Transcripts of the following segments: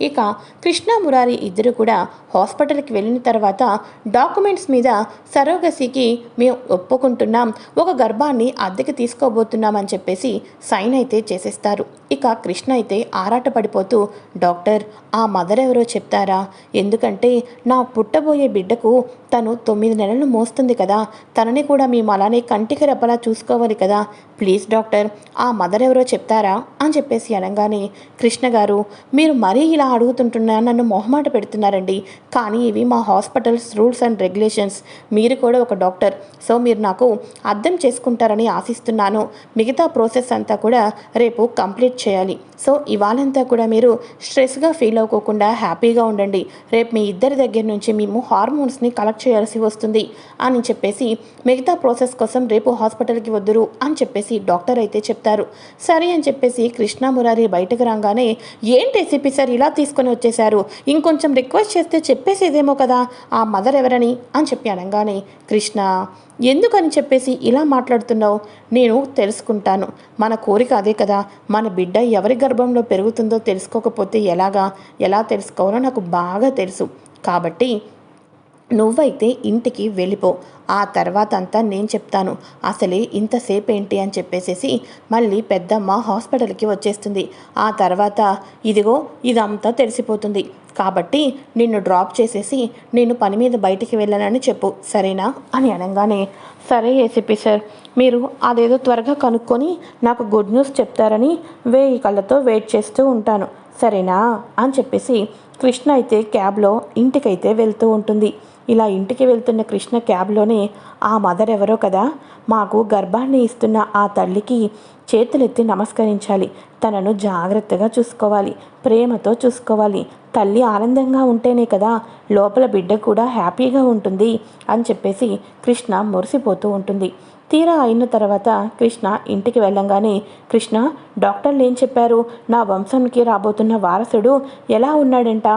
ఇక కృష్ణ మురారి ఇద్దరు కూడా హాస్పిటల్కి వెళ్ళిన తర్వాత డాక్యుమెంట్స్ మీద సరోగసికి మేము ఒప్పుకుంటున్నాం ఒక గర్భాన్ని అద్దెకి తీసుకోబోతున్నామని చెప్పేసి సైన్ అయితే చేసేస్తారు. ఇక కృష్ణ అయితే ఆరాట పడిపోతూ డాక్టర్ ఆ మదర్ ఎవరో చెప్తారా? ఎందుకంటే నా పుట్టబోయే బిడ్డకు తను తొమ్మిది నెలలు మోస్తుంది కదా తనని కూడా మేము అలానే కంటికి రెప్పలా చూసుకోవాలి కదా. ప్లీజ్ డాక్టర్ ఆ మదర్ ఎవరో చెప్తారా? అని చెప్పేసి అనగానే కృష్ణ గారు మీరు మరీ ఇలా అడుగుతుంటున్నా నన్ను మొహమాట పెడుతున్నారండి. కానీ ఇవి మా హాస్పిటల్స్ రూల్స్ అండ్ రెగ్యులేషన్స్. మీరు కూడా ఒక డాక్టర్. సో మీరు నాకు అర్థం చేసుకుంటారని ఆశిస్తున్నాను. మిగతా ప్రాసెస్ అంతా కూడా రేపు కంప్లీట్ చేయాలి. సో ఇవాళంతా కూడా మీరు స్ట్రెస్గా ఫీల్ అవ్వకోకుండా హ్యాపీగా ఉండండి. రేపు మీ ఇద్దరి దగ్గర నుంచి మేము హార్మోన్స్ని కలెక్ట్ చేయాల్సి వస్తుంది అని చెప్పేసి మిగతా ప్రాసెస్ కోసం రేపు హాస్పిటల్కి వద్దురు అని చెప్పేసి డాక్టర్ అయితే చెప్తారు. సరే అని చెప్పేసి కృష్ణ మురారి బయటకు రాగానే ఏంటి ఎసిపి సార్ ఇలా తీసుకొని వచ్చేశారు. ఇంకొంచెం రిక్వెస్ట్ చేస్తే చెప్పేసేదేమో కదా? ఆ మదర్ ఎవరని? అని చెప్పి అనగానే కృష్ణ ఎందుకని చెప్పేసి ఇలా మాట్లాడుతున్నావు? నేను తెలుసుకుంటాను. మన కోరిక అదే కదా. మన బిడ్డ ఎవరి గర్భంలో పెరుగుతుందో తెలుసుకోకపోతే ఎలాగా? ఎలా తెలుసుకోవాలో నాకు బాగా తెలుసు. కాబట్టి నువ్వైతే ఇంటికి వెళ్ళిపో. ఆ తర్వాత అంతా నేను చెప్తాను. అసలే ఇంతసేపు ఏంటి అని చెప్పేసేసి మళ్ళీ పెద్దమ్మ హాస్పిటల్కి వచ్చేస్తుంది. ఆ తర్వాత ఇదిగో ఇదంతా తెలిసిపోతుంది. కాబట్టి నిన్ను డ్రాప్ చేసేసి నేను పని మీద బయటికి వెళ్ళానని చెప్పు. సరేనా? అని అనగానే సరే ఏసీపీ సార్ మీరు అదేదో త్వరగా కనుక్కొని నాకు గుడ్ న్యూస్ చెప్తారని వేయి కళ్ళతో వెయిట్ చేస్తూ ఉంటాను. సరేనా? అని చెప్పేసి కృష్ణ అయితే క్యాబ్లో ఇంటికైతే వెళ్తూ ఉంటుంది. ఇలా ఇంటికి వెళ్తున్న కృష్ణ క్యాబ్లోనే ఆ మదర్ ఎవరో కదా? మాకు గర్భాన్ని ఇస్తున్న ఆ తల్లికి చేతులెత్తి నమస్కరించాలి. తనను జాగ్రత్తగా చూసుకోవాలి. ప్రేమతో చూసుకోవాలి. తల్లి ఆనందంగా ఉంటేనే కదా లోపల బిడ్డ కూడా హ్యాపీగా ఉంటుంది అని చెప్పేసి కృష్ణ మురిసిపోతూ ఉంటుంది. తీరా అయిన తర్వాత కృష్ణ ఇంటికి వెళ్ళంగానే కృష్ణ డాక్టర్లు ఏం చెప్పారు? నా వంశంకి రాబోతున్న వారసుడు ఎలా ఉన్నాడంట?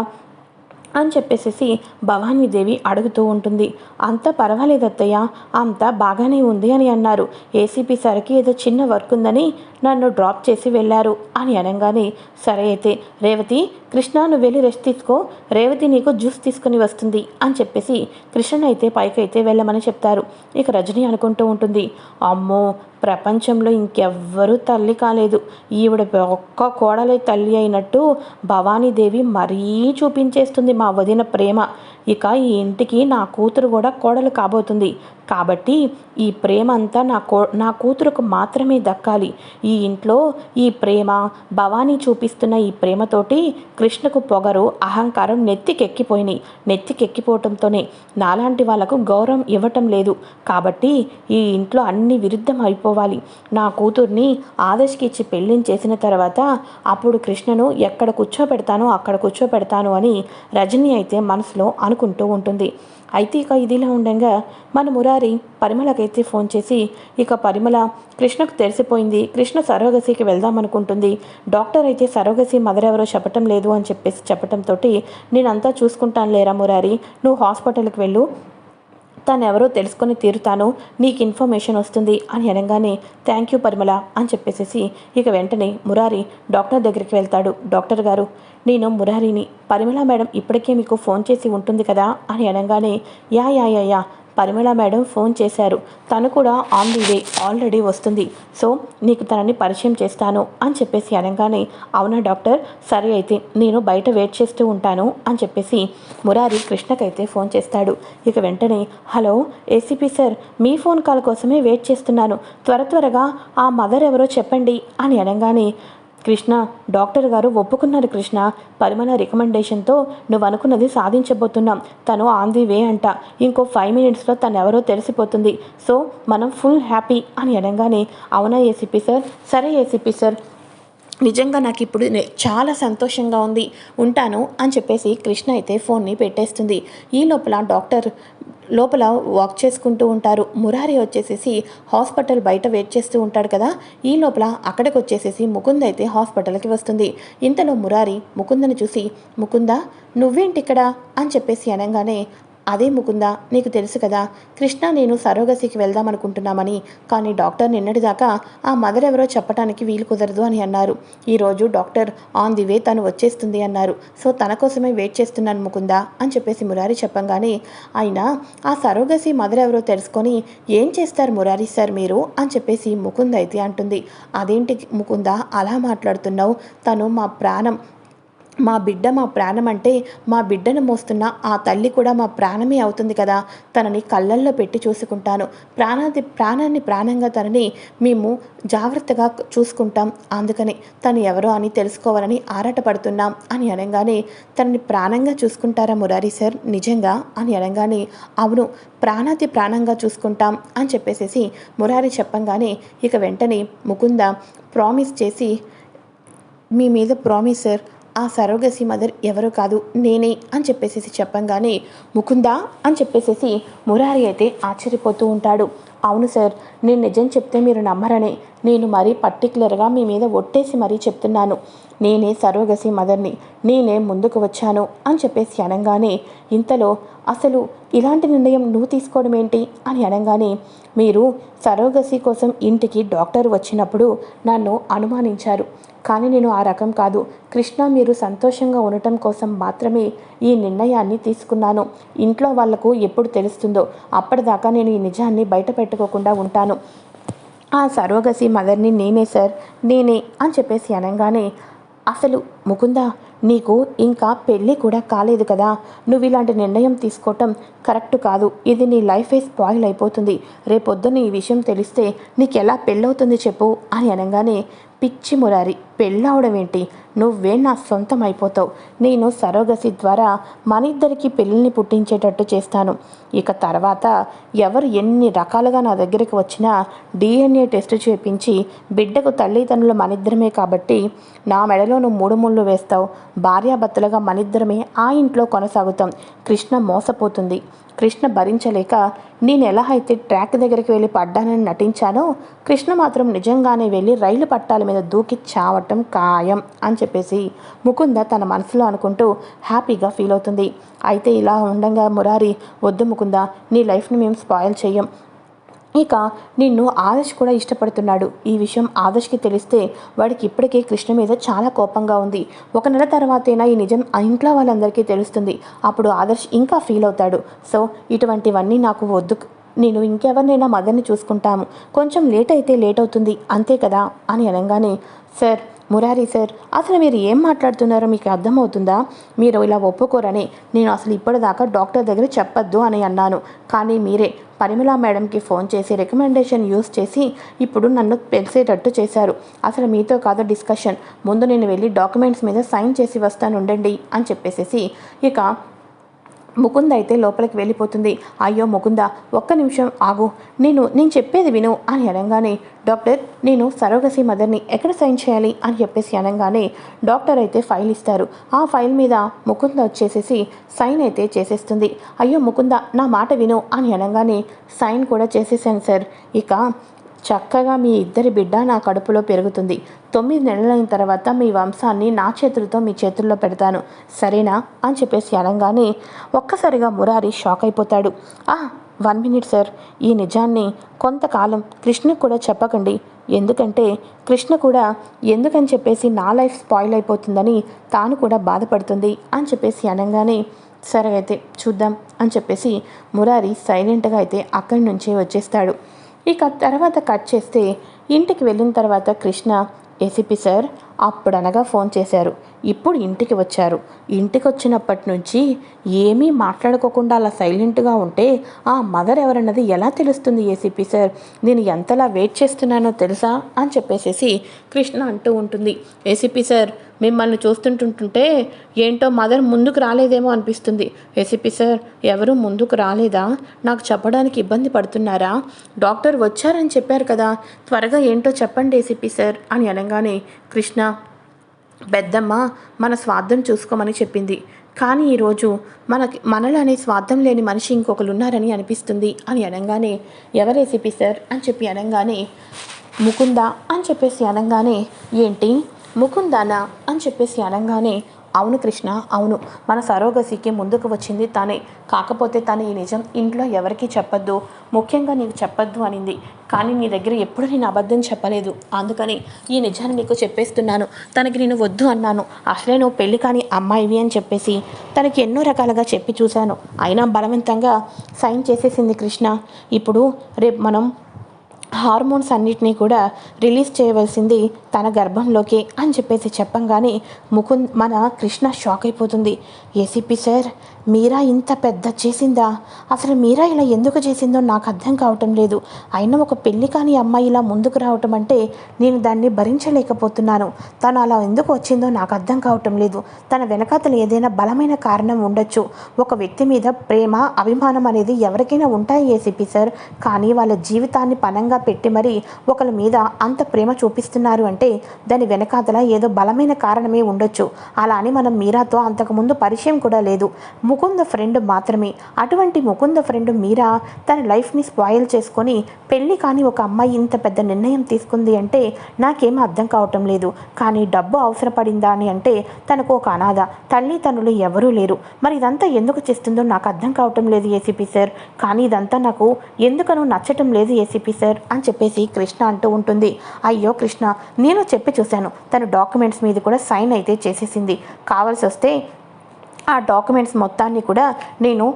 అని చెప్పేసేసి భవానీదేవి అడుగుతూ ఉంటుంది. అంత పర్వాలేదు అత్తయ్య అంతా బాగానే ఉంది అని అన్నారు. ఏసీపీ సరికి ఏదో చిన్న వర్క్ ఉందని నన్ను డ్రాప్ చేసి వెళ్ళారు అని అనగానే సరే అయితే రేవతి కృష్ణ నువ్వు వెళ్ళి రెస్ట్ తీసుకో. రేవతి నీకు జ్యూస్ తీసుకుని వస్తుంది అని చెప్పేసి కృష్ణ అయితే పైకైతే వెళ్ళమని చెప్తారు. ఇక రజని అనుకుంటూ ఉంటుంది. అమ్మో ప్రపంచంలో ఇంకెవ్వరూ తల్లి కాలేదు. ఈవిడ ఒక్క కోడలే తల్లి అయినట్టు భవానీదేవి మరీ చూపించేస్తుంది మా వదిన ప్రేమ. ఇక ఈ ఇంటికి నా కూతురు కూడా కోడలు కాబోతుంది. కాబట్టి ఈ ప్రేమ అంతా నా కో నా కూతురుకు మాత్రమే దక్కాలి. ఈ ఇంట్లో ఈ ప్రేమ భవానీ చూపిస్తున్న ఈ ప్రేమతోటి కృష్ణకు పొగరు అహంకారం నెత్తికెక్కిపోయినాయి. నెత్తికెక్కిపోవటంతోనే నాలాంటి వాళ్ళకు గౌరవం ఇవ్వటం లేదు. కాబట్టి ఈ ఇంట్లో అన్ని విరుద్ధం అయిపోవాలి. నా కూతుర్ని ఆదర్శ్కి ఇచ్చి పెళ్ళిని చేసిన తర్వాత అప్పుడు కృష్ణను ఎక్కడ కూర్చోపెడతానో అక్కడ కూర్చోపెడతాను అని రజని అయితే మనసులో అనుకుంటూ ఉంటుంది. అయితే ఇక ఇదిలా ఉండగా మన మురారి పరిమళకైతే ఫోన్ చేసి ఇక పరిమళ కృష్ణకు తెలిసిపోయింది. కృష్ణ సరోగసికి వెళ్దామనుకుంటుంది. డాక్టర్ అయితే సరోగసి మదర్ ఎవరో చెప్పటం లేదు అని చెప్పేసి చెప్పటంతో నేనంతా చూసుకుంటాను లేరా మురారి నువ్వు హాస్పిటల్కి వెళ్ళు. తను ఎవరో తెలుసుకొని తీరుతాను. నీకు ఇన్ఫర్మేషన్ వస్తుంది అని అనగానే థ్యాంక్ యూ పరిమళ అని చెప్పేసేసి ఇక వెంటనే మురారి డాక్టర్ దగ్గరికి వెళ్తాడు. డాక్టర్ గారు నేను మురారిని. పరిమళ మేడం ఇప్పటికే మీకు ఫోన్ చేసి ఉంటుంది కదా అని అనగానే yeah yeah yeah yeah Parimala madam phone చేశారు. తను కూడా ఆన్ ది వే ఆల్రెడీ వస్తుంది. సో నీకు తనని పరిచయం చేస్తాను అని చెప్పేసి అనగానే అవునా డాక్టర్? సరే అయితే నేను బయట వెయిట్ చేస్తూ ఉంటాను అని చెప్పేసి మురారి కృష్ణకైతే ఫోన్ చేస్తాడు. ఇక వెంటనే హలో ఏసీపీ సార్ మీ ఫోన్ కాల్ కోసమే వెయిట్ చేస్తున్నాను. త్వర త్వరగా ఆ మదర్ ఎవరో చెప్పండి అని అనగానే కృష్ణ డాక్టర్ గారు ఒప్పుకున్నారు కృష్ణ. పరిమళ రికమెండేషన్తో నువ్వు అనుకున్నది సాధించబోతున్నాం. తను ఆన్ ది వే అంట. ఇంకో ఫైవ్ మినిట్స్లో తను ఎవరో తెలిసిపోతుంది. సో మనం ఫుల్ హ్యాపీ అని అనగానే అవునా ఏసీపీ సార్ సరే ఏసీపీ సార్ నిజంగా నాకు ఇప్పుడు చాలా సంతోషంగా ఉంది ఉంటాను అని చెప్పేసి కృష్ణ అయితే ఫోన్ని పెట్టేస్తుంది. ఈ లోపల డాక్టర్ లోపల వాక్ చేసుకుంటూ ఉంటారు. మురారి వచ్చేసేసి హాస్పిటల్ బయట వెయిట్ చేస్తూ ఉంటాడు కదా. ఈ లోపల అక్కడికి వచ్చేసేసి ముకుంద్ అయితే హాస్పిటల్కి వస్తుంది. ఇంతలో మురారి ముకుందని చూసి ముకుంద నువ్వేంటి ఇక్కడ? అని చెప్పేసి అనగానే అదే ముకుంద నీకు తెలుసు కదా కృష్ణ నేను సరోగసికి వెళ్దాం అనుకుంటున్నామని కానీ డాక్టర్ నిన్నటిదాకా ఆ మదర్ ఎవరో చెప్పడానికి వీలు కుదరదు అని అన్నారు. ఈరోజు డాక్టర్ ఆన్ ది వే తను వచ్చేస్తుంది అన్నారు. సో తన కోసమే వెయిట్ చేస్తున్నాను ముకుంద అని చెప్పేసి మురారి చెప్పంగానే అయినా ఆ సరోగసి మదర్ ఎవరో తెలుసుకొని ఏం చేస్తారు మురారి సార్ మీరు అని చెప్పేసి ముకుంద అయితే అంటుంది. అదేంటి ముకుంద అలా మాట్లాడుతున్నావు? తను మా ప్రాణం మా బిడ్డ మా ప్రాణం అంటే మా బిడ్డను మోస్తున్న ఆ తల్లి కూడా మా ప్రాణమే అవుతుంది కదా. తనని కళ్ళల్లో పెట్టి చూసుకుంటాను. ప్రాణాది ప్రాణాన్ని ప్రాణంగా తనని మేము జాగ్రత్తగా చూసుకుంటాం. అందుకని తను ఎవరో అని తెలుసుకోవాలని ఆరాటపడుతున్నాం అని అనగానే తనని ప్రాణంగా చూసుకుంటారా మురారి సార్? నిజంగా? అని అనగానే అవును ప్రాణాతి ప్రాణంగా చూసుకుంటాం అని చెప్పేసేసి మురారి చెప్పంగానే ఇక వెంటనే ముకుంద ప్రామిస్ చేసి మీ మీద ప్రామిస్ సార్. ఆ సరోగసి మదర్ ఎవరో కాదు నేనే అని చెప్పేసి చెప్పంగానే ముకుందా అని చెప్పేసేసి మురారి అయితే ఆశ్చర్యపోతూ ఉంటాడు. అవును సార్ నేను నిజం చెప్తే మీరు నమ్మరని. నేను మరీ పర్టికులర్గా మీ మీద ఒట్టేసి మరీ చెప్తున్నాను. నేనే సరోగసి మదర్ని నేనే ముందుకు వచ్చాను అని చెప్పేసి అనగానే ఇంతలో అసలు ఇలాంటి నిర్ణయం నువ్వు తీసుకోవడం ఏంటి? అని అనగానే మీరు సరోగసి కోసం ఇంటికి డాక్టర్ వచ్చినప్పుడు నన్ను అనుమానించారు. కానీ నేను ఆ రకం కాదు. కృష్ణ మీరు సంతోషంగా ఉండటం కోసం మాత్రమే ఈ నిర్ణయాన్ని తీసుకున్నాను. ఇంట్లో వాళ్ళకు ఎప్పుడు తెలుస్తుందో అప్పటిదాకా నేను ఈ నిజాన్ని బయట పెట్టుకోకుండా ఉంటాను. ఆ సరోగసి మదర్ని నేనే సార్ నేనే అని చెప్పేసి అనగానే అసలు ముకుంద నీకు ఇంకా పెళ్ళి కూడా కాలేదు కదా. నువ్వు ఇలాంటి నిర్ణయం తీసుకోవటం కరెక్ట్ కాదు. ఇది నీ లైఫే స్పాయిల్ అయిపోతుంది. రేపొద్దున ఈ విషయం తెలిస్తే నీకు ఎలా పెళ్ళవుతుంది చెప్పు అని అనగానే పిచ్చి మురారి పెళ్ళవడం ఏంటి? నువ్వే నా సొంతం అయిపోతావు నేను సరోగసి ద్వారా మన ఇద్దరికి పెళ్ళిని పుట్టించేటట్టు చేస్తాను. ఇక తర్వాత ఎవరు ఎన్ని రకాలుగా నా దగ్గరికి వచ్చినా డిఎన్ఏ టెస్ట్ చేపించి బిడ్డకు తల్లిదండ్రులు మనిద్దరమే కాబట్టి నా మెడలో నువ్వు మూడు ముళ్ళు వేస్తావు. భార్యాభర్తలుగా మనిద్దరమే ఆ ఇంట్లో కొనసాగుతాం. కృష్ణ మోసపోతుంది. కృష్ణ భరించలేక నేను ఎలా అయితే ట్రాక్ దగ్గరికి వెళ్ళి పడ్డానని నటించానో కృష్ణ మాత్రం నిజంగానే వెళ్ళి రైలు పట్టాల మీద దూకి చావటం ఖాయం అని చెప్పేసి ముకుంద తన మనసులో అనుకుంటూ హ్యాపీగా ఫీల్ అవుతుంది. అయితే ఇలా ఉండగా మురారి వద్దు ముకుంద నీ లైఫ్ని మేము స్పాయిల్ చేయం ఇక నిన్ను ఆదర్శ్ కూడా ఇష్టపడుతున్నాడు. ఈ విషయం ఆదర్శ్కి తెలిస్తే వాడికి ఇప్పటికే కృష్ణ మీద చాలా కోపంగా ఉంది. ఒక నెల తర్వాతైనా ఈ నిజం ఇంట్లో వాళ్ళందరికీ తెలుస్తుంది. అప్పుడు ఆదర్శ్ ఇంకా ఫీల్ అవుతాడు. సో ఇటువంటివన్నీ నాకు వద్దు. నేను ఇంకెవరినైనా మదర్ని చూసుకుంటాము. కొంచెం లేట్ అయితే లేట్ అవుతుంది. అంతే కదా? అని అనగానే సార్ మురారి సార్ అసలు మీరు ఏం మాట్లాడుతున్నారో మీకు అర్థమవుతుందా? మీరు ఇలా ఒప్పుకోరని. నేను అసలు ఇప్పటిదాకా డాక్టర్ దగ్గర చెప్పొద్దు అని అన్నాను. కానీ మీరే పరిమళ మేడంకి ఫోన్ చేసి రికమెండేషన్ యూస్ చేసి ఇప్పుడు నన్ను తెలిసేటట్టు చేశారు. అసలు మీతో కాదు డిస్కషన్. ముందు నేను వెళ్ళి డాక్యుమెంట్స్ మీద సైన్ చేసి వస్తాను ఉండండి అని చెప్పేసేసి ఇక ముకుంద అయితే లోపలికి వెళ్ళిపోతుంది. అయ్యో ముకుంద ఒక్క నిమిషం ఆగు. నేను నేను చెప్పేది విను అని అనగానే డాక్టర్ నేను సరోగసి మదర్ని ఎక్కడ సైన్ చేయాలి అని చెప్పేసి అనగానే డాక్టర్ అయితే ఫైల్ ఇస్తారు. ఆ ఫైల్ మీద ముకుంద వచ్చేసేసి సైన్ అయితే చేసేస్తుంది. అయ్యో ముకుంద నా మాట విను అని అనగానే సైన్ కూడా చేసేసాను సార్. ఇక చక్కగా మీ ఇద్దరి బిడ్డ నా కడుపులో పెరుగుతుంది. తొమ్మిది నెలలైన తర్వాత మీ వంశాన్ని నా చేతులతో మీ చేతుల్లో పెడతాను. సరేనా? అని చెప్పేసి అనగానే ఒక్కసారిగా మురారి షాక్ అయిపోతాడు. ఆ వన్ మినిట్ సార్. ఈ నిజాన్ని కొంతకాలం కృష్ణకు కూడా చెప్పకండి. ఎందుకంటే కృష్ణ కూడా ఎందుకని చెప్పేసి నా లైఫ్ స్పాయిల్ అయిపోతుందని తాను కూడా బాధపడుతుంది అని చెప్పేసి అనగానే సరే అయితే చూద్దాం అని చెప్పేసి మురారి సైలెంట్గా అయితే అక్కడి నుంచే వచ్చేస్తాడు. ఇక తర్వాత కట్ చేస్తే ఇంటికి వెళ్ళిన తర్వాత కృష్ణ ఏసీపీ సార్ అప్పుడనగా ఫోన్ చేశారు. ఇప్పుడు ఇంటికి వచ్చారు. ఇంటికి వచ్చినప్పటి నుంచి ఏమీ మాట్లాడుకోకుండా అలా సైలెంట్గా ఉంటే ఆ మదర్ ఎవరన్నది ఎలా తెలుస్తుంది ఏసీపీ సార్? నేను ఎంతలా వెయిట్ చేస్తున్నానో తెలుసా? అని చెప్పేసేసి కృష్ణ అంటూ ఉంటుంది. ఏసీపీ సార్ మిమ్మల్ని చూస్తుంటుంటుంటే ఏంటో మదర్ ముందుకు రాలేదేమో అనిపిస్తుంది. ఏసీపీ సార్ ఎవరు ముందుకు రాలేదా? నాకు చెప్పడానికి ఇబ్బంది పడుతున్నారా? డాక్టర్ వచ్చారని చెప్పారు కదా త్వరగా ఏంటో చెప్పండి ఏసీపీ సార్. అని అనగానే కృష్ణ పెద్దమ్మ మన స్వార్థం చూసుకోమని చెప్పింది. కానీ ఈరోజు మనకి మనలోని స్వార్థం లేని మనిషి ఇంకొకరు ఉన్నారని అనిపిస్తుంది. అని అనగానే ఎవరేసిపి సార్? అని చెప్పి అనగానే ముకుందా. అని చెప్పేసి అనగానే ఏంటి? ముకుందానా అని చెప్పేసి అనగానే అవును కృష్ణ అవును. మన సరోగసికి ముందుకు వచ్చింది తానే. కాకపోతే తను ఈ నిజం ఇంట్లో ఎవరికీ చెప్పొద్దు. ముఖ్యంగా నీకు చెప్పొద్దు అనింది. కానీ నీ దగ్గర ఎప్పుడు నేను అబద్ధం చెప్పలేదు. అందుకని ఈ నిజాన్ని నీకు చెప్పేస్తున్నాను. తనకి నేను వద్దు అన్నాను. అసలే నువ్వు పెళ్ళి కాని అమ్మాయివి అని చెప్పేసి తనకి ఎన్నో రకాలుగా చెప్పి చూశాను. అయినా బలవంతంగా సైన్ చేసేసింది కృష్ణ. ఇప్పుడు రేపు మనం హార్మోన్స్ అన్నిటినీ కూడా రిలీజ్ చేయవలసింది తన గర్భంలోకి అని చెప్పేసి చెప్పంగానే ముకుంద్ మన కృష్ణ షాక్ అయిపోతుంది. ఏసీపీ సార్ మీరా ఇంత పెద్ద చేసిందా? అసలు మీరా ఇలా ఎందుకు చేసిందో నాకు అర్థం కావటం లేదు. అయినా ఒక పెళ్ళి కాని అమ్మాయి ఇలా ముందుకు రావటం అంటే నేను దాన్ని భరించలేకపోతున్నాను. తను అలా ఎందుకు వచ్చిందో నాకు అర్థం కావటం లేదు. తన వెనకాతలు ఏదైనా బలమైన కారణం ఉండొచ్చు. ఒక వ్యక్తి మీద ప్రేమ అభిమానం అనేది ఎవరికైనా ఉంటాయి ఏసీపీ సార్. కానీ వాళ్ళ జీవితాన్ని పనంగా పెట్టి మరి ఒకరి మీద అంత ప్రేమ చూపిస్తున్నారు అంటే దాని వెనకాతల ఏదో బలమైన కారణమే ఉండొచ్చు. అలా అని మనం మీరాతో అంతకుముందు పరిచయం కూడా లేదు. ముకుంద ఫ్రెండ్ మాత్రమే. అటువంటి ముకుంద ఫ్రెండ్ మీరా తన లైఫ్ని స్పాయిల్ చేసుకొని పెళ్ళి కానీ ఒక అమ్మాయి ఇంత పెద్ద నిర్ణయం తీసుకుంది అంటే నాకేం అర్థం కావటం లేదు. కానీ డబ్బు అవసరపడిందా అని అంటే తనకు ఒక అనాథ. తల్లి తనులు ఎవరూ లేరు. మరి ఇదంతా ఎందుకు చేస్తుందో నాకు అర్థం కావటం లేదు ఏసీపీ సార్ కానీ ఇదంతా నాకు ఎందుకనో నచ్చటం లేదు ఏసీపీ సార్ అని చెప్పేసి కృష్ణ అంటూ ఉంటుంది. అయ్యో కృష్ణ నేను చెప్పి చూశాను. తను డాక్యుమెంట్స్ మీద కూడా సైన్ అయితే చేసేసింది. కావాల్సి వస్తే ఆ డాక్యుమెంట్స్ మొత్తాన్ని కూడా నేను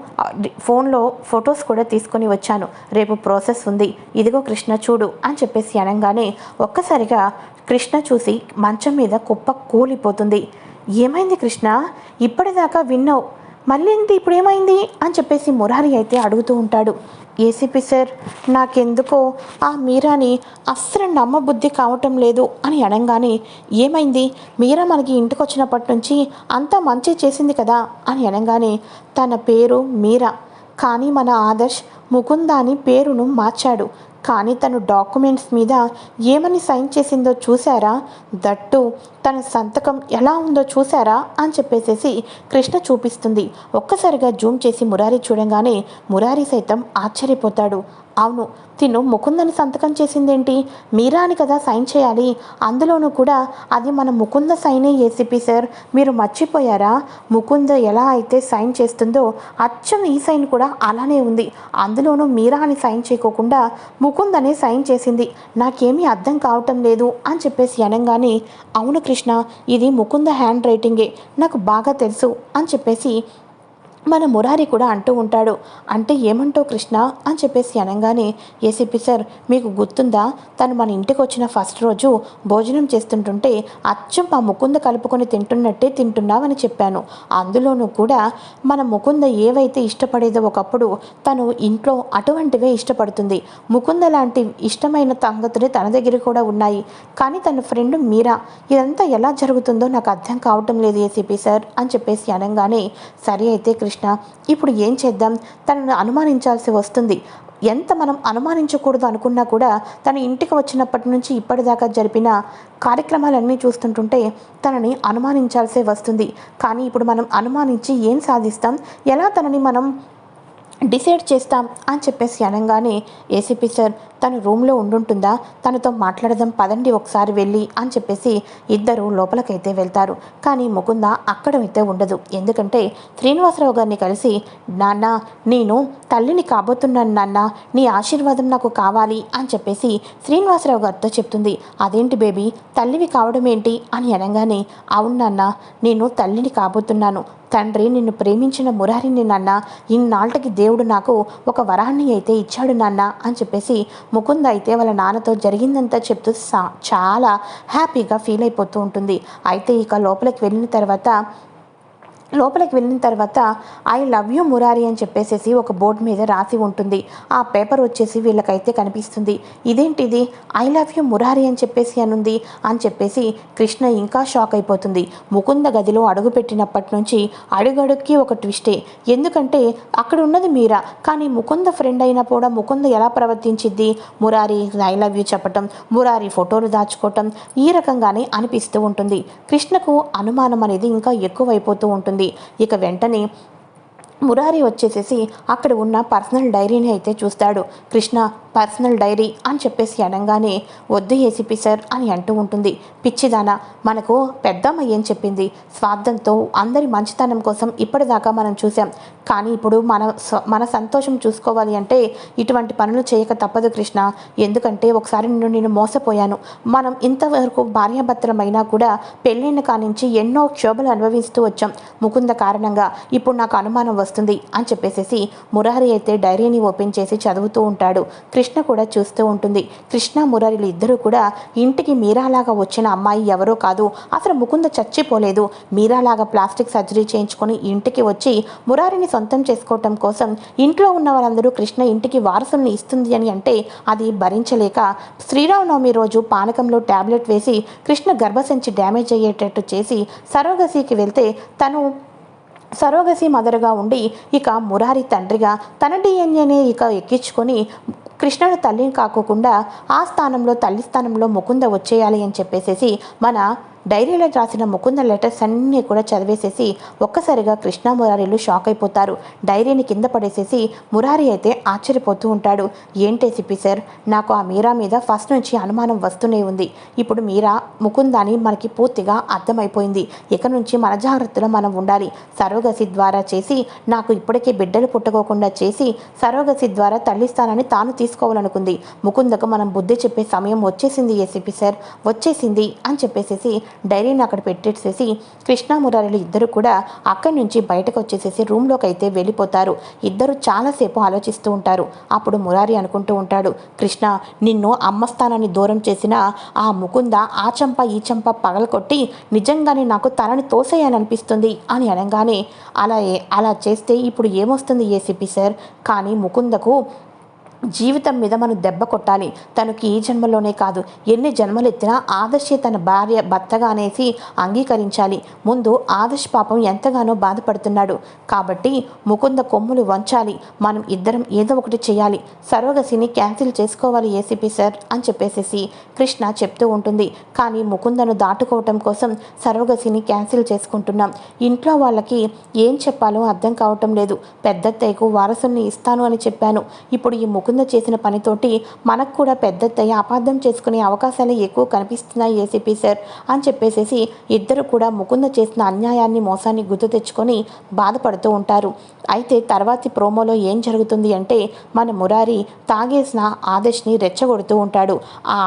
ఫోన్లో ఫొటోస్ కూడా తీసుకొని వచ్చాను. రేపు ప్రాసెస్ ఉంది. ఇదిగో కృష్ణ చూడు అని చెప్పేసి అనగానే ఒక్కసారిగా కృష్ణ చూసి మంచం మీద కుప్ప కూలిపోతుంది. ఏమైంది కృష్ణ? ఇప్పటిదాకా విన్నావు. మళ్ళీ ఇప్పుడు ఏమైంది? అని చెప్పేసి మురారి అయితే అడుగుతూ ఉంటాడు. ఏసీపీ సార్ నాకెందుకో ఆ మీరాని అస్సలు నమ్మబుద్ధి కావటం లేదు అని అనగానే ఏమైంది? మీరా మనకి ఇంటికి వచ్చినప్పటి నుంచి అంతా మంచి చేసింది కదా అని అనగానే తన పేరు మీరా. కానీ మన ఆదర్శ్ ముకుంద అని పేరును మార్చాడు. కానీ తను డాక్యుమెంట్స్ మీద ఏమని సైన్ చేసిందో చూశారా? దట్టు తన సంతకం ఎలా ఉందో చూశారా? అని చెప్పేసేసి కృష్ణ చూపిస్తుంది. ఒక్కసారిగా జూమ్ చేసి మురారి చూడంగానే మురారి సైతం ఆశ్చర్యపోతాడు. అవును తిను ముకుందని సంతకం చేసిందేంటి? మీరా అని కదా సైన్ చేయాలి. అందులోనూ కూడా అది మన ముకుంద సైనే ఏసీపీ సార్. మీరు మర్చిపోయారా? ముకుంద ఎలా అయితే సైన్ చేస్తుందో అచ్చం ఈ సైన్ కూడా అలానే ఉంది. అందులోనూ మీరా అని సైన్ చేయకోకుండా ముకుందనే సైన్ చేసింది. నాకేమీ అర్థం కావటం లేదు అని చెప్పేసి అనగానే అవును కృష్ణ ఇది ముకుంద హ్యాండ్ రైటింగే నాకు బాగా తెలుసు అని చెప్పేసి మన మురారి కూడా అంటూ ఉంటాడు. అంటే ఏమంటావు కృష్ణ? అని చెప్పేసి అనగానే ఏసీపీ సార్ మీకు గుర్తుందా? తను మన ఇంటికి వచ్చిన ఫస్ట్ రోజు భోజనం చేస్తుంటుంటే అచ్చం ఆ ముకుంద కలుపుకొని తింటున్నట్టే తింటున్నావని చెప్పాను. అందులోనూ కూడా మన ముకుంద ఏవైతే ఇష్టపడేదో ఒకప్పుడు తను ఇంట్లో అటువంటివే ఇష్టపడుతుంది. ముకుంద లాంటి ఇష్టమైన సంగతులు తన దగ్గర కూడా ఉన్నాయి. కానీ తన ఫ్రెండ్ మీరా? ఇదంతా ఎలా జరుగుతుందో నాకు అర్థం కావటం లేదు ఏసీపీ సార్ అని చెప్పేసి అనగానే సరే అయితే కృష్ణ ఇప్పుడు ఏం చేద్దాం? తనను అనుమానించాల్సి వస్తుంది. ఎంత మనం అనుమానించకూడదు అనుకున్నా కూడా తన ఇంటికి వచ్చినప్పటి నుంచి ఇప్పటిదాకా జరిపిన కార్యక్రమాలన్నీ చూస్తుంటుంటే తనని అనుమానించాల్సే వస్తుంది. కానీ ఇప్పుడు మనం అనుమానించి ఏం సాధిస్తాం? ఎలా తనని మనం డిసైడ్ చేస్తాం అని చెప్పేసి అనగానే ఏసీపీ సార్ తను రూమ్లో ఉండుంటుందా? తనతో మాట్లాడదాం పదండి ఒకసారి వెళ్ళి అని చెప్పేసి ఇద్దరు లోపలికైతే వెళ్తారు. కానీ ముకుంద అక్కడైతే ఉండదు. ఎందుకంటే శ్రీనివాసరావు గారిని కలిసి నాన్న నేను తల్లిని కాబోతున్నాను నాన్న నీ ఆశీర్వాదం నాకు కావాలి అని చెప్పేసి శ్రీనివాసరావు గారితో చెప్తుంది. అదేంటి బేబీ తల్లివి కావడం ఏంటి అని అనగానే అవును నాన్న నేను తల్లిని కాబోతున్నాను. తండ్రి నిన్ను ప్రేమించిన మురారిని నాన్న ఇన్నాళ్ళకి దేవుడు నాకు ఒక వరాన్ని అయితే ఇచ్చాడు నాన్న అని చెప్పేసి ముకుంద అయితే వాళ్ళ నాన్నతో జరిగిందంతా చెప్తూ సా- చాలా హ్యాపీగా ఫీల్ అయిపోతూ ఉంటుంది. అయితే ఇక లోపలికి వెళ్ళిన తర్వాత లోపలికి వెళ్ళిన తర్వాత ఐ లవ్ యూ మురారి అని చెప్పేసేసి ఒక బోర్డు మీద రాసి ఉంటుంది. ఆ పేపర్ వచ్చేసి వీళ్ళకైతే కనిపిస్తుంది. ఇదేంటిది? ఐ లవ్ యూ మురారి అని చెప్పేసి అనుంది. అని చెప్పేసి కృష్ణ ఇంకా షాక్ అయిపోతుంది. ముకుంద గదిలో అడుగు పెట్టినప్పటి నుంచి అడుగడుక్కి ఒక ట్విస్టే. ఎందుకంటే అక్కడ ఉన్నది మీరా? కానీ ముకుంద ఫ్రెండ్ అయినా కూడా ముకుంద ఎలా ప్రవర్తించిద్ది? మురారి ఐ లవ్ యూ చెప్పటం మురారి ఫోటోలు దాచుకోవటం ఈ రకంగానే అనిపిస్తూ ఉంటుంది. కృష్ణకు అనుమానం అనేది ఇంకా ఎక్కువైపోతూ ఉంటుంది. ఇక వెంటనే మురారి వచ్చేసేసి అక్కడ ఉన్న పర్సనల్ డైరీని అయితే చూస్తాడు. కృష్ణ పర్సనల్ డైరీ అని చెప్పేసి అనగానే వద్దు ఏసీపీ సార్ అని అంటూ ఉంటుంది. పిచ్చిదానా మనకు పెద్దమ్మ ఏం చెప్పింది? స్వార్థంతో అందరి మంచితనం కోసం ఇప్పటిదాకా మనం చూసాం కానీ ఇప్పుడు మన మన సంతోషం చూసుకోవాలి అంటే ఇటువంటి పనులు చేయక తప్పదు కృష్ణ. ఎందుకంటే ఒకసారి నిన్ను నేను మోసపోయాను. మనం ఇంతవరకు భార్యాభర్తలమైనా కూడా పెళ్ళైన కానించి ఎన్నో క్షోభలు అనుభవిస్తూ వచ్చాం. ముకుంద కారణంగా ఇప్పుడు నాకు అనుమానం వస్తుంది అని చెప్పేసేసి మురారి అయితే డైరీని ఓపెన్ చేసి చదువుతూ ఉంటాడు. కృష్ణ కృష్ణ కూడా చూస్తూ ఉంటుంది. కృష్ణ మురారిలు ఇద్దరూ కూడా ఇంటికి మీరాలాగా వచ్చిన అమ్మాయి ఎవరో కాదు. అసలు ముకుంద చచ్చిపోలేదు. మీరాలాగా ప్లాస్టిక్ సర్జరీ చేయించుకొని ఇంటికి వచ్చి మురారిని సొంతం చేసుకోవటం కోసం ఇంట్లో ఉన్న వాళ్ళందరూ కృష్ణ ఇంటికి వారసుల్ని ఇస్తుంది అని అంటే అది భరించలేక శ్రీరామనవమి రోజు పానకంలో టాబ్లెట్ వేసి కృష్ణ గర్భసంచి డ్యామేజ్ అయ్యేటట్టు చేసి సరోగసికి వెళ్తే తను సరోగసి మదరుగా ఉండి ఇక మురారి తండ్రిగా తన డిఎన్ఏనే ఇక ఎక్కించుకొని కృష్ణుడు తల్లిని కాకోకుండా ఆ స్థానంలో తల్లి స్థానంలో ముకుంద వచ్చేయాలి అని చెప్పేసేసి మన డైరీలో రాసిన ముకుంద లెటర్స్ అన్నీ కూడా చదివేసేసి ఒక్కసారిగా కృష్ణ మురారీలు షాక్ అయిపోతారు. డైరీని కింద పడేసేసి మురారి అయితే ఆశ్చర్యపోతూ ఉంటాడు. ఏంటేసిపి సార్ నాకు ఆ మీరా మీద ఫస్ట్ నుంచి అనుమానం వస్తూనే ఉంది. ఇప్పుడు మీరా ముకుంద అని మనకి పూర్తిగా అర్థమైపోయింది. ఇక నుంచి మన జాగ్రత్తలో మనం ఉండాలి. సరోగసి ద్వారా చేసి నాకు ఇప్పటికే బిడ్డలు పుట్టుకోకుండా చేసి సరోగసి ద్వారా తల్లి స్థానాన్ని తాను తీసుకోవాలనుకుంది. ముకుందకు మనం బుద్ధి చెప్పే సమయం వచ్చేసింది ఏసీపీ సార్? వచ్చేసింది అని చెప్పేసేసి డైరీని అక్కడ పెట్టేసేసి కృష్ణామురారిలు ఇద్దరు కూడా అక్కడి నుంచి బయటకు వచ్చేసేసి రూమ్లోకి అయితే వెళ్ళిపోతారు. ఇద్దరు చాలాసేపు ఆలోచిస్తూ ఉంటారు. అప్పుడు మురారి అనుకుంటూ ఉంటాడు కృష్ణ నిన్ను అమ్మ స్థానాన్ని దూరం చేసిన ఆ ముకుంద ఆ చంప ఈ చంప పగలకొట్టి నిజంగానే నాకు తనని తోసేయాలనిపిస్తుంది అని అనగానే అలా అలా చేస్తే ఇప్పుడు ఏమొస్తుంది ఏసీపీ సార్? కానీ ముకుందకు జీవితం మీద మనం దెబ్బ కొట్టాలి. తనకి ఈ జన్మలోనే కాదు. ఎన్ని జన్మలు ఎత్తినా ఆదర్శే తన భార్య భర్తగా అనేసి అంగీకరించాలి. ముందు ఆదర్శ పాపం ఎంతగానో బాధపడుతున్నాడు. కాబట్టి ముకుంద కొమ్ములు వంచాలి. మనం ఇద్దరం ఏదో ఒకటి చేయాలి. సర్వగసిని క్యాన్సిల్ చేసుకోవాలి ఏసీపీ సార్ అని చెప్పేసేసి కృష్ణ చెప్తూ ఉంటుంది. కానీ ముకుందను దాటుకోవటం కోసం సర్వగసిని క్యాన్సిల్ చేసుకుంటున్నాం. ఇంట్లో వాళ్ళకి ఏం చెప్పాలో అర్థం కావటం లేదు. పెద్దత్తయ్యకు వారసుల్ని ఇస్తాను అని చెప్పాను. ఇప్పుడు ఈ ముకుంద చేసిన పనితోటి మనకు కూడా పెద్దత్తయ్య అపార్థం చేసుకునే అవకాశాలు ఎక్కువ కనిపిస్తున్నాయి ఏసీపీ సార్ అని చెప్పేసేసి ఇద్దరు కూడా ముకుంద చేసిన అన్యాయాన్ని మోసాన్ని గుర్తు తెచ్చుకొని బాధపడుతూ ఉంటారు. అయితే తర్వాతి ప్రోమోలో ఏం జరుగుతుంది అంటే మన మురారి తాగేసిన ఆదేశ్ని రెచ్చగొడుతూ ఉంటాడు. ఆ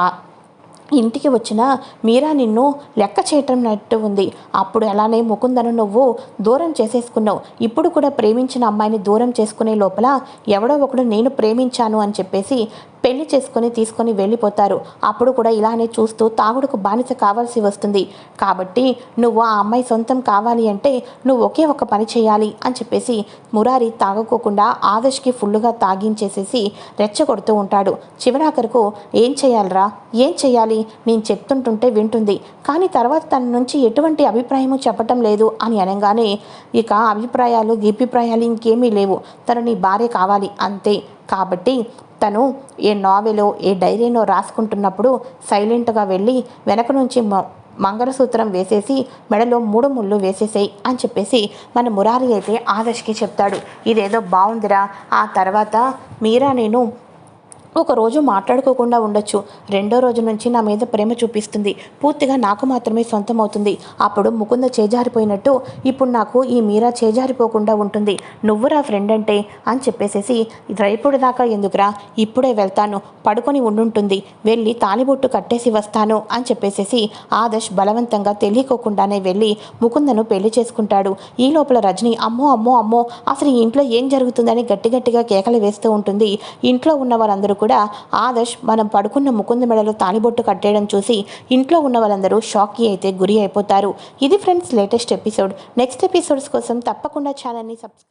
ఇంటికి వచ్చిన మీరా నిన్ను లెక్క చేయటం నట్టు ఉంది. అప్పుడు అలానే ముకుందను నువ్వు దూరం చేసేసుకున్నావు. ఇప్పుడు కూడా ప్రేమించిన అమ్మాయిని దూరం చేసుకునే లోపల ఎవడో ఒకడు నేను ప్రేమించాను అని చెప్పేసి పెళ్ళి చేసుకొని తీసుకొని వెళ్ళిపోతారు. అప్పుడు కూడా ఇలానే చూస్తూ తాగుడుకు బానిస కావాల్సి వస్తుంది. కాబట్టి నువ్వు ఆ అమ్మాయి సొంతం కావాలి అంటే నువ్వు ఒకే ఒక పని చేయాలి అని చెప్పేసి మురారి తాగకోకుండా ఆదర్శ్కి ఫుల్లుగా తాగించేసేసి రెచ్చగొడుతూ ఉంటాడు. చివరాఖరుకు ఏం చేయాలరా? ఏం చేయాలి? నేను చెప్తుంటుంటే వింటుంది. కానీ తర్వాత తన నుంచి ఎటువంటి అభిప్రాయము చెప్పటం లేదు అని అనగానే ఇక అభిప్రాయాలు గిభిప్రాయాలు ఇంకేమీ లేవు. తను నీ భార్య కావాలి అంతే. కాబట్టి తను ఏ నావెలో ఏ డైరీనో రాసుకుంటున్నప్పుడు సైలెంట్గా వెళ్ళి వెనక నుంచి మ- మంగళసూత్రం వేసేసి మెడలో మూడు ముళ్ళు వేసేసేయి అని చెప్పేసి మన మురారి అయితే ఆదర్శ్కి చెప్తాడు. ఇదేదో బాగుందిరా ఆ తర్వాత మీరా నేను ఒకరోజు మాట్లాడుకోకుండా ఉండొచ్చు. రెండో రోజు నుంచి నా మీద ప్రేమ చూపిస్తుంది. పూర్తిగా నాకు మాత్రమే సొంతం అవుతుంది అప్పుడు ముకుంద చేజారిపోయినట్టు ఇప్పుడు నాకు ఈ మీరా చేజారిపోకుండా ఉంటుంది. నువ్వురా ఫ్రెండ్ అంటే అని చెప్పేసేసి రేపుడు దాకా ఎందుకురా? ఇప్పుడే వెళ్తాను. పడుకొని ఉండుంటుంది. వెళ్ళి తాలిబొట్టు కట్టేసి వస్తాను. అని చెప్పేసేసి ఆదర్శ్ బలవంతంగా తెలియకోకుండానే వెళ్ళి ముకుందను పెళ్ళి చేసుకుంటాడు. ఈ లోపల రజని అమ్మో అమ్మో అమ్మో! అసలు ఈ ఇంట్లో ఏం జరుగుతుందని గట్టి గట్టిగా కేకలు వేస్తూ ఉంటుంది. ఇంట్లో ఉన్న వారందరూ కూడా ఆదర్శ్ మనం పడుకున్న ముకుంద మెడలో తాలిబొట్టు కట్టేయడం చూసి ఇంట్లో ఉన్న వాళ్ళందరూ షాక్కి అయితే గురి అయిపోతారు. ఇది friends latest episode. Next episodes కోసం తప్పకుండా ఛానల్ని సబ్స్క్రైబ్